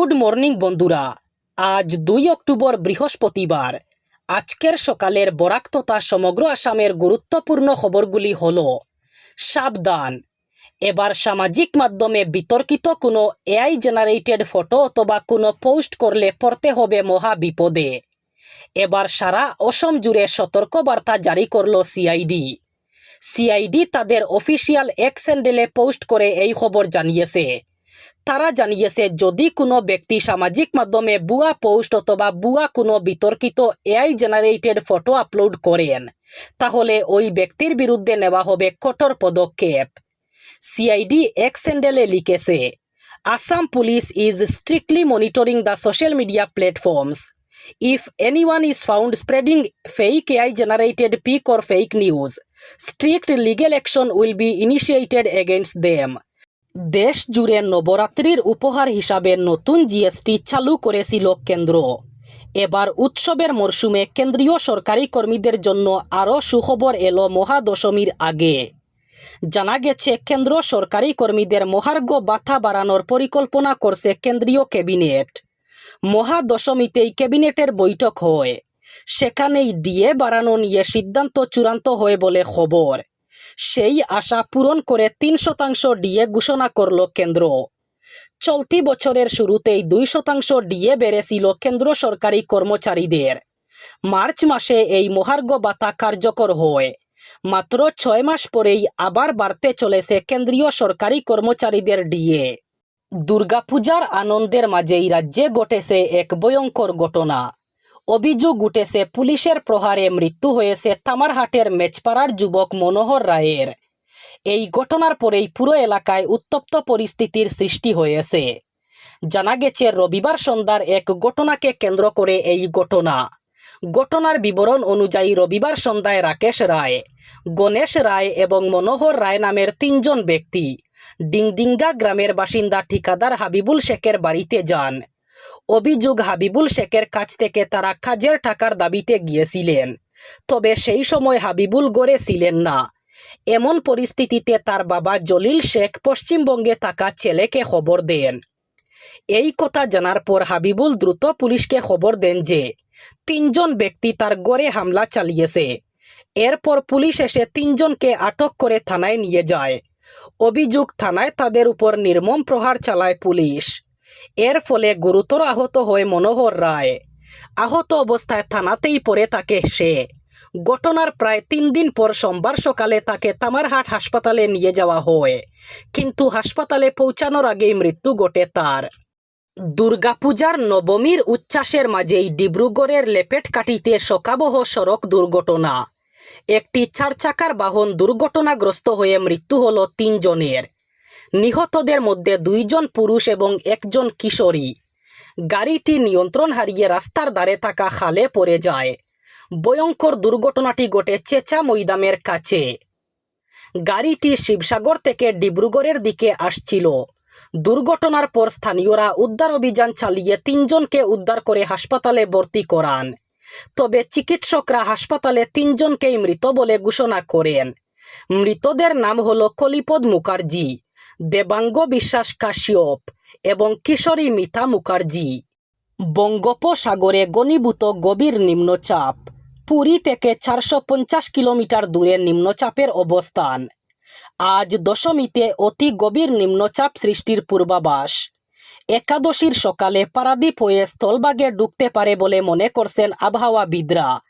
Good morning, বন্ধুরা। আজ দুই অক্টোবর বৃহস্পতিবার। আজকের সকালের বরাক তথা সমগ্র আসামের গুরুত্বপূর্ণ খবরগুলি হল, সাবধান। এবার সামাজিক মাধ্যমে বিতর্কিত কোনো এআই জেনারেটেড ফটো অথবা কোনো পোস্ট করলে পড়তে হবে মহা বিপদে। এবার সারা অসম জুড়ে সতর্কবার্তা জারি করল সিআইডি। সিআইডি তাদের অফিসিয়াল এক্স হ্যান্ডেলে পোস্ট করে এই খবর জানিয়েছে। তারা জানিয়েছে যদি কোনো ব্যক্তি সামাজিক মাধ্যমে বুয়া পোস্ট অথবা বুয়া কোনো বিতর্কিত এআই জেনারেটেড ফটো আপলোড করেন তাহলে ওই ব্যক্তির বিরুদ্ধে নেওয়া হবে কঠোর পদক্ষেপ সিআইডি এক্স হ্যান্ডেলে লিখেছে Assam police is strictly monitoring the social media platforms If anyone is found spreading fake AI generated pic or fake news, strict legal action will be initiated against them. দেশ জুড়ে নবরাত্রির উপহার হিসাবে নতুন GST চালু করেছিল কেন্দ্র। এবার উৎসবের মরশুমে কেন্দ্রীয় সরকারি কর্মীদের জন্য আরও সুখবর এলো মহাদশমীর আগে। জানা গেছে, কেন্দ্র সরকারি কর্মীদের মহার্ঘ বাথা বাড়ানোর পরিকল্পনা করছে কেন্দ্রীয় ক্যাবিনেট। মহাদশমীতেই ক্যাবিনেটের বৈঠক হয়। সেখানেই ডিএ বাড়ানো নিয়ে সিদ্ধান্ত চূড়ান্ত হয় বলে খবর। সেই আশা পূরণ করে তিন শতাংশ ডিএ ঘোষণা করল কেন্দ্র। চলতি বছরের শুরুতেই দুই শতাংশ ডিএ বেড়েছিল কেন্দ্র সরকারি কর্মচারীদের। মার্চ মাসে এই মহার্ঘ ভাতা কার্যকর হয়। মাত্র ছয় মাস পরেই আবার বাড়তে চলেছে কেন্দ্রীয় সরকারি কর্মচারীদের ডিএ। দুর্গাপূজার আনন্দের মাঝেই রাজ্যে ঘটেছে এক ভয়ঙ্কর ঘটনা। অভিযোগ উঠেছে, পুলিশের প্রহারে মৃত্যু হয়েছে তামারহাটের মেচপাড়ার যুবক মনোহর রায়ের। এই ঘটনার পরেই পুরো এলাকায় উত্তপ্ত পরিস্থিতির সৃষ্টি হয়েছে। জানা গেছে, রবিবার সন্ধ্যার এক ঘটনাকে কেন্দ্র করে এই ঘটনা। ঘটনার বিবরণ অনুযায়ী রবিবার সন্ধ্যায় রাকেশ রায়, গণেশ রায় এবং মনোহর রায় নামের তিনজন ব্যক্তি ডিংডিঙ্গা গ্রামের বাসিন্দা ঠিকাদার হাবিবুল শেখের বাড়িতে যান। অভিযোগ হাবিবুল শেখের কাছ থেকে তারা কাজের টাকার দাবিতে গিয়েছিলেন। তবে সেই সময় হাবিবুল গড়ে ছিলেন না। এমন পরিস্থিতিতে তার বাবা জলিল শেখ পশ্চিমবঙ্গে থাকা ছেলেকে খবর দেন। এই কথা জানার পর হাবিবুল দ্রুত পুলিশকে খবর দেন যে, তিনজন ব্যক্তি তার গড়ে হামলা চালিয়েছে। এরপর পুলিশ এসে তিনজনকে আটক করে থানায় নিয়ে যায়। অভিযোগ, থানায় তাদের উপর নির্মম প্রহার চালায় পুলিশ। এর ফলে গুরুতর আহত হয় মনোহর রায় আহত অবস্থায় থানাতেই পড়ে থাকে সে। ঘটনার প্রায় তিন দিন পর সোমবার সকালে তাকে তামারহাট হাসপাতালে নিয়ে যাওয়া হয়। কিন্তু হাসপাতালে পৌঁছানোর আগেই মৃত্যু ঘটে তার দুর্গাপূজার নবমীর উচ্ছ্বাসের মাঝেই ডিব্রুগড়ের লেপেট কাটিতে শোকাবহ সড়ক দুর্ঘটনা একটি চার চাকার বাহন দুর্ঘটনাগ্রস্ত হয়ে মৃত্যু হল তিনজনের। নিহতদের মধ্যে দুইজন পুরুষ এবং একজন কিশোরী। গাড়িটি নিয়ন্ত্রণ হারিয়ে রাস্তার ধারে থাকা খালে পড়ে যায়। ভয়ঙ্কর দুর্ঘটনাটি ঘটে চেঁচা মৈদামের কাছে। গাড়িটি শিবসাগর থেকে ডিব্রুগড়ের দিকে আসছিল। দুর্ঘটনার পর স্থানীয়রা উদ্ধার অভিযান চালিয়ে তিনজনকে উদ্ধার করে হাসপাতালে ভর্তি করান। তবে চিকিৎসকরা হাসপাতালে তিনজনকেই মৃত বলে ঘোষণা করেন। মৃতদের নাম হল কলিপদ মুখার্জি। দেবাঙ্গ বিশ্বাস কাশ্যপ এবং কিশোরী মিতা মুখার্জি। বঙ্গোপসাগরে গণীভূত গভীর নিম্নচাপ, পুরী থেকে চারশো পঞ্চাশ কিলোমিটার দূরে নিম্নচাপের অবস্থান। আজ দশমীতে অতি গভীর নিম্নচাপ সৃষ্টির পূর্বাভাস। একাদশীর সকালে পারাদ্বীপ হয়ে স্থলভাগে ঢুকতে পারে বলে মনে করছেন আবহাওয়াবিদরা।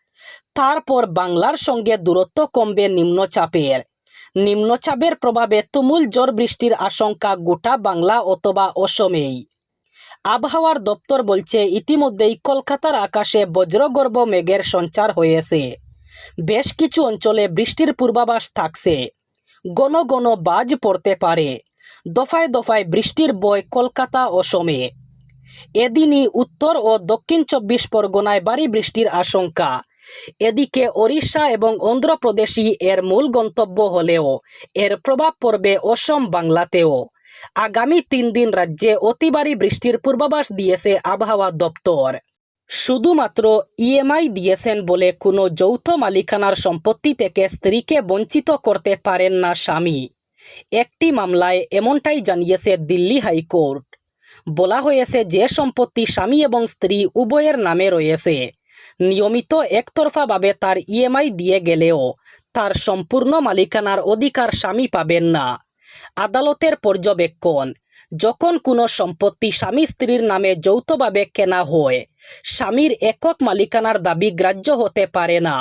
তারপর বাংলার সঙ্গে দূরত্ব কমবে নিম্নচাপের। নিম্নচাপের প্রভাবে তুমুল ঝড় বৃষ্টির আশঙ্কা গোটা বাংলা অথবা অসমেই আবহাওয়ার দপ্তর বলছে, ইতিমধ্যেই কলকাতার আকাশে বজ্রগর্ভ মেঘের সঞ্চার হয়েছে। বেশ কিছু অঞ্চলে বৃষ্টির পূর্বাভাস থাকছে। ঘন ঘন বাজ পড়তে পারে। দফায় দফায় বৃষ্টির বয় কলকাতা, অসমে। এদিনই উত্তর ও দক্ষিণ চব্বিশ পরগনায় ভারী বৃষ্টির আশঙ্কা। এদিকে ওড়িশা এবং অন্ধ্রপ্রদেশই এর মূল গন্তব্য হলেও এর প্রভাব পড়বে অসম বাংলাতেও। আগামী তিন দিন রাজ্যে অতিবারী বৃষ্টির পূর্বাভাস দিয়েছে আবহাওয়া দপ্তর। শুধুমাত্র ইএমআই দিয়েছেন বলে কোনো যৌথ মালিকানার সম্পত্তি থেকে স্ত্রীকে বঞ্চিত করতে পারেন না স্বামী। একটি মামলায় এমনটাই জানিয়েছে দিল্লি হাইকোর্ট। বলা হয়েছে যে সম্পত্তি স্বামী এবং স্ত্রী উভয়ের নামে রয়েছে। নিয়মিত একতরফাভাবে তার ইএমআই দিয়ে গেলেও তার সম্পূর্ণ মালিকানার অধিকার স্বামী পাবেন না। আদালতের পর্যবেক্ষণ, যখন কোনো সম্পত্তি স্বামী স্ত্রীর নামে যৌথভাবে কেনা হয়, স্বামীর একক মালিকানার দাবি গ্রাহ্য হতে পারে না।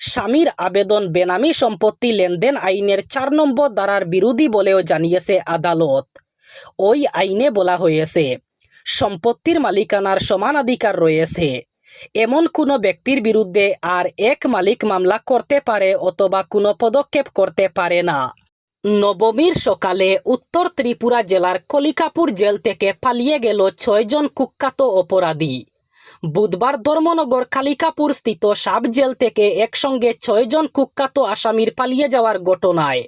স্বামীর আবেদন বেনামি সম্পত্তি লেনদেন আইনের চার নম্বর দ্বারার বিরোধী বলেও জানিয়েছে আদালত। ওই আইনে বলা হয়েছে, সম্পত্তির মালিকানার সমানাধিকার রয়েছে। এমন কোনো ব্যক্তির বিরুদ্ধে আর এক মালিক মামলা করতে পারে অথবা কোনো পদক্ষেপ করতে পারে না। নবমীর সকালে উত্তর ত্রিপুরা জেলার কলিকাপুর জেল থেকে পালিয়ে গেল ছয়জন কুখ্যাত অপরাধী। বুধবার ধর্মনগর কালিকাপুর স্থিত সাব জেল থেকে একসঙ্গে ছয়জন কুখ্যাত আসামির পালিয়ে যাওয়ার ঘটনায়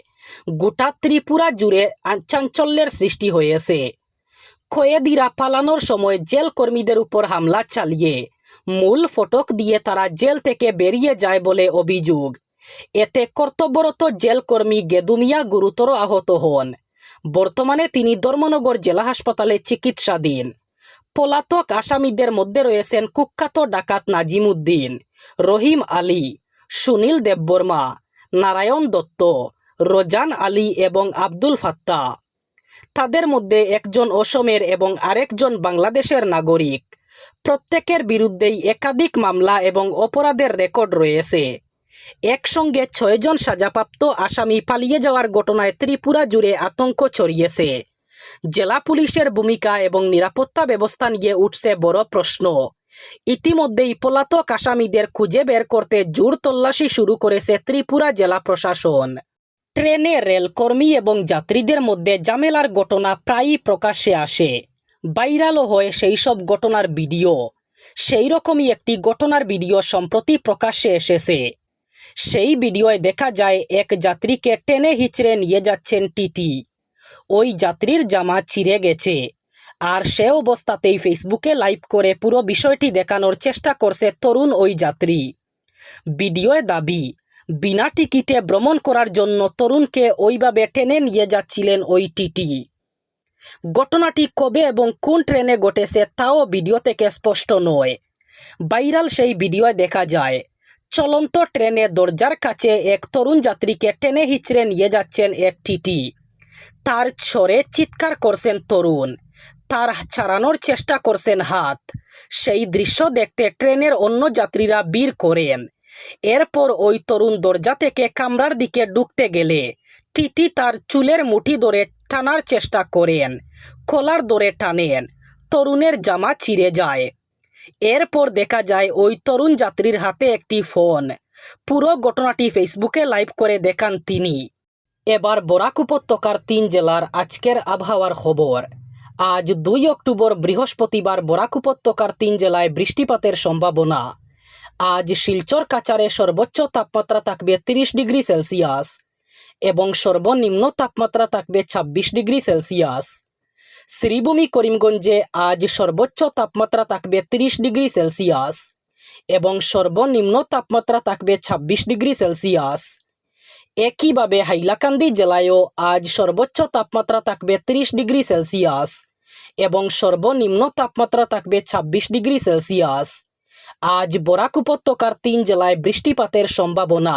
গোটা ত্রিপুরা জুড়ে চাঞ্চল্যের সৃষ্টি হয়েছে। কয়েদিরা পালানোর সময় জেল কর্মীদের উপর হামলা চালিয়ে মূল ফটক দিয়ে তারা জেল থেকে বেরিয়ে যায় বলে অভিযোগ। এতে কর্তব্যরত জেলকর্মী গেদুমিয়া গুরুতর আহত হন। বর্তমানে তিনি ধর্মনগর জেলা হাসপাতালে চিকিৎসাধীন। পলাতক আসামিদের মধ্যে রয়েছেন কুখ্যাত ডাকাত নাজিম উদ্দিন রহিম আলী, সুনীল দেববর্মা, নারায়ণ দত্ত, রোজান আলী এবং আব্দুল ফাত্তা। তাদের মধ্যে একজন অসমের এবং আরেকজন বাংলাদেশের নাগরিক। প্রত্যেকের বিরুদ্ধেই একাধিক মামলা এবং অপরাধের রেকর্ড রয়েছে। একসঙ্গে ছয়জন সাজাপ্রাপ্ত আসামি পালিয়ে যাওয়ার ঘটনায় ত্রিপুরা জুড়ে আতঙ্ক ছড়িয়েছে। জেলা পুলিশের ভূমিকা এবং নিরাপত্তা ব্যবস্থা নিয়ে উঠছে বড় প্রশ্ন। ইতিমধ্যেই পলাতক আসামিদের খুঁজে বের করতে জোর তল্লাশি শুরু করেছে ত্রিপুরা জেলা প্রশাসন। ট্রেনে রেলকর্মী এবং যাত্রীদের মধ্যে ঝামেলার ঘটনা প্রায়ই প্রকাশ্যে আসে। ভাইরালও হয় সেই সব ঘটনার ভিডিও। সেই রকমই একটি ঘটনার ভিডিও সম্প্রতি প্রকাশ্যে এসেছে। সেই ভিডিওয় দেখা যায়, এক যাত্রীকে টেনে হিচড়ে নিয়ে যাচ্ছেন টিটি। ওই যাত্রীর জামা ছিঁড়ে গেছে। আর সে অবস্থাতেই ফেসবুকে লাইভ করে পুরো বিষয়টি দেখানোর চেষ্টা করছে তরুণ ওই যাত্রী। ভিডিওয় দাবি, বিনা টিকিটে ভ্রমণ করার জন্য তরুণকে ওইভাবে টেনে নিয়ে যাচ্ছিলেন ওই টিটি। ঘটনাটি কবে এবং কোন ট্রেনে ঘটেছে তাও ভিডিও থেকে স্পষ্ট নয়। ভাইরাল সেই ভিডিওয় দেখা যায়। চলন্ত ট্রেনে দরজার কাছে এক তরুণ যাত্রীকে টেনে হিচড়ে নিয়ে যাচ্ছেন এক টিটি। তার ছড়ে চিৎকার করছেন তরুণ। তার ছাড়ানোর চেষ্টা করছেন হাত। সেই দৃশ্য দেখতে ট্রেনের অন্য যাত্রীরা বীর করেন। এরপর ওই তরুণ দরজা থেকে কামরার দিকে ঢুকতে গেলে টিটি তার চুলের মুঠি ধরে টানার চেষ্টা করেন কলার ধরে টানেন, তরুণের জামা ছিঁড়ে যায়। এরপর দেখা যায় ওই তরুণ যাত্রীর হাতে একটি ফোন। পুরো ঘটনাটি ফেসবুকে লাইভ করে দেখান তিনি। এবার বরাক উপত্যকার তিন জেলার আজকের আবহাওয়ার খবর। আজ দুই অক্টোবর বৃহস্পতিবার বরাক উপত্যকার তিন জেলায় বৃষ্টিপাতের সম্ভাবনা। আজ শিলচর কাচারে সর্বোচ্চ তাপমাত্রা থাকবে তিরিশ ডিগ্রি সেলসিয়াস। এবং সর্বনিম্ন তাপমাত্রা থাকবে ছাব্বিশ ডিগ্রি সেলসিয়াস। শ্রীভূমি করিমগঞ্জে আজ সর্বোচ্চ তাপমাত্রা থাকবে তিরিশ ডিগ্রি সেলসিয়াস এবং সর্বনিম্ন তাপমাত্রা থাকবে ছাব্বিশ ডিগ্রি সেলসিয়াস। একইভাবে হাইলাকান্দি জেলায়ও আজ সর্বোচ্চ তাপমাত্রা থাকবে তিরিশ ডিগ্রি সেলসিয়াস এবং সর্বনিম্ন তাপমাত্রা থাকবে ছাব্বিশ ডিগ্রি সেলসিয়াস। আজ বরাক উপত্যকার তিন জেলায় বৃষ্টিপাতের সম্ভাবনা